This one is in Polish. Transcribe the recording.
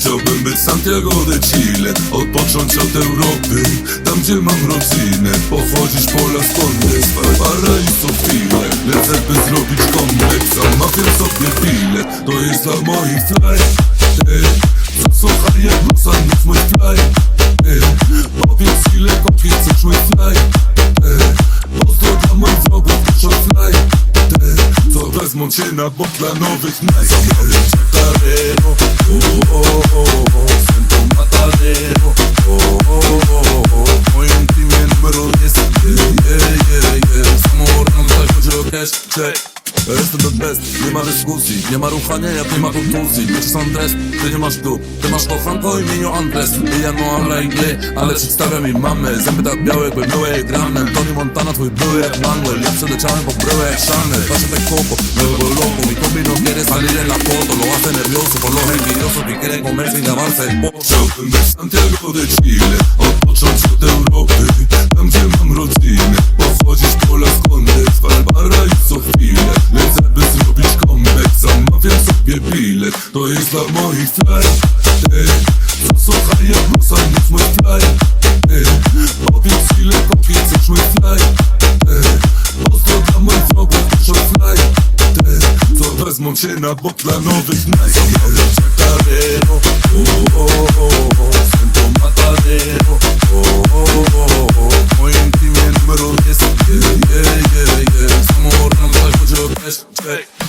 Chciałbym być Santiago de Chile Odpocząć od Europy. Tam gdzie mam rodzinę Pochodzić po Las Condes Paraiso chwilę Lecę by zrobić kompleks Zamawiam sobie bilet To jest dla moich fly Ty, Słuchaj jak blusa, nic mój fly Ty, Powiedz ile koki chcesz mój fly Ty, Pozdro dla moich wrogów, dużo fly Ty, Co wezmą cię na bok dla nowych night Tarero, cash, check Jestem the best, nie ma dyskusji, nie ma ruchania, nie ma kontuzji. Wiesz sam dres, ty nie masz tu, ty masz kochanko o imieniu Andres. I ja no habla inglés, ale przedstawiam mi mamę. Zęby tak białe jakby były jak ramen Tony Montana, twój były jak Manuel. Ja przeleciałem po bryłę jak Chanel Patrzę tak kopo, vuelvo loco Mi combi no quiere salir en la foto. Lo hace nervioso por los envidiosos que quieren comerse y lavarse el Chciałbym być Santiago de Chile stoisz za moich tlen Ty, zasłuchaj jak musa nic mój flaj Ty, powiedz ile kopi chcesz mój flaj Ty, pozdro dla moich wrogów piszą flaj Ty, co wezmą cię na bok dla nowych naj. Matadero, o, o, o, sento yeah, yeah, yeah, check